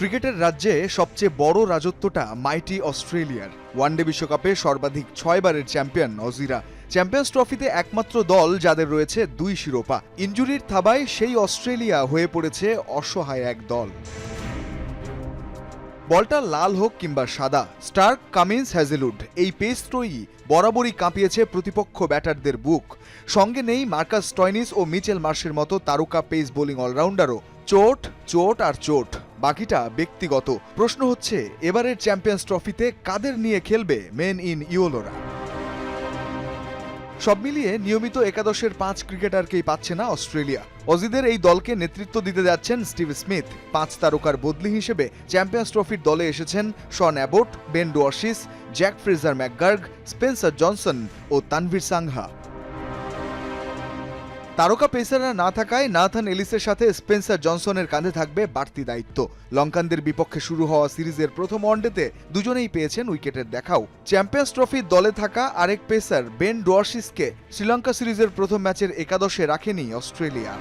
ক্রিকেটের রাজ্যে সবচেয়ে বড় রাজত্বটা মাইটি অস্ট্রেলিয়ার। ওয়ানডে বিশ্বকাপে সর্বাধিক ছয়বারের চ্যাম্পিয়ন অজিরা চ্যাম্পিয়ন্স ট্রফিতে একমাত্র দল যাদের রয়েছে দুই শিরোপা। ইঞ্জুরির থাবায় সেই অস্ট্রেলিয়া হয়ে পড়েছে অসহায় এক দল। বলটা লাল হোক কিংবা সাদা, স্টার্ক, কামিন্স হ্যাজেলুড এই পেস ত্রয়ী বরাবরই কাঁপিয়েছে প্রতিপক্ষ ব্যাটারদের বুক। সঙ্গে নেই মার্কাস স্টয়নিস ও মিচেল মার্শের মতো তারকা পেস বোলিং অলরাউন্ডারও। চোট চোট আর চোট। বাকিটা ব্যক্তিগত। প্রশ্ন হচ্ছে, এবারের চ্যাম্পিয়ন্স ট্রফিতে কাদের নিয়ে খেলবে মেন ইন ইওলোরা সব মিলিয়ে নিয়মিত একাদশের পাঁচ ক্রিকেটারকেই পাচ্ছে না অস্ট্রেলিয়া। অজিদের এই দলকে নেতৃত্ব দিতে যাচ্ছেন স্টিভ স্মিথ। পাঁচ তারকার বদলি হিসেবে চ্যাম্পিয়ন্স ট্রফির দলে এসেছেন Sean Abbott, Ben Dwarshuis, Jake Fraser McGurk, Spencer Johnson ও তানভীর সাংহা। তারকা পেসাররা না থাকায় নাথান এলিসের সাথে স্পেন্সার জনসনের কাঁধে থাকবে বাড়তি দায়িত্ব। লঙ্কানদের বিপক্ষে শুরু হওয়া সিরিজের প্রথম ওয়ানডেতে দুজনেই পেয়েছেন উইকেটের দেখাও। চ্যাম্পিয়ন্স ট্রফির দলে থাকা আরেক পেসার বেন ডোয়ার্সিসকে শ্রীলঙ্কা সিরিজের প্রথম ম্যাচের একাদশে রাখেনি অস্ট্রেলিয়া।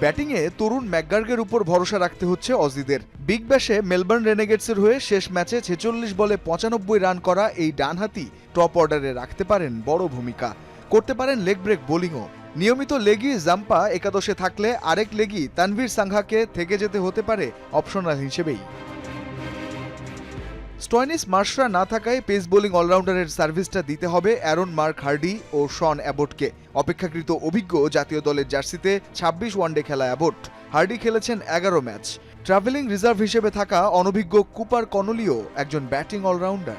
ব্যাটিংয়ে তরুণ ম্যাকগার্গের উপর ভরসা রাখতে হচ্ছে অজিদের। বিগ ব্যাশে মেলবোর্ন রেনেগেটসের হয়ে শেষ ম্যাচে ছেচল্লিশ বলে পঁচানব্বই রান করা এই ডানহাতি টপ অর্ডারে রাখতে পারেন বড় ভূমিকা। করতে পারেন লেগ ব্রেক বোলিংও নিয়মিত লেগি জাম্পা একাদশে থাকলে আরেক লেগি তানভীর সাংহাকে থেকে যেতে হতে পারে অপশনাল হিসেবেই। স্টয়নিস মার্শরা না থাকায় পেস বোলিং অলরাউন্ডারের সার্ভিসটা দিতে হবে অ্যারন মার্ক হার্ডি ও শন অ্যাবোটকে অপেক্ষাকৃত অভিজ্ঞ জাতীয় দলের জার্সিতে ছাব্বিশ ওয়ানডে খেলা অ্যাবোট হার্ডি খেলেছেন এগারো ম্যাচ। ট্রাভেলিং রিজার্ভ হিসেবে থাকা অনভিজ্ঞ কুপার কনলিও একজন batting allrounder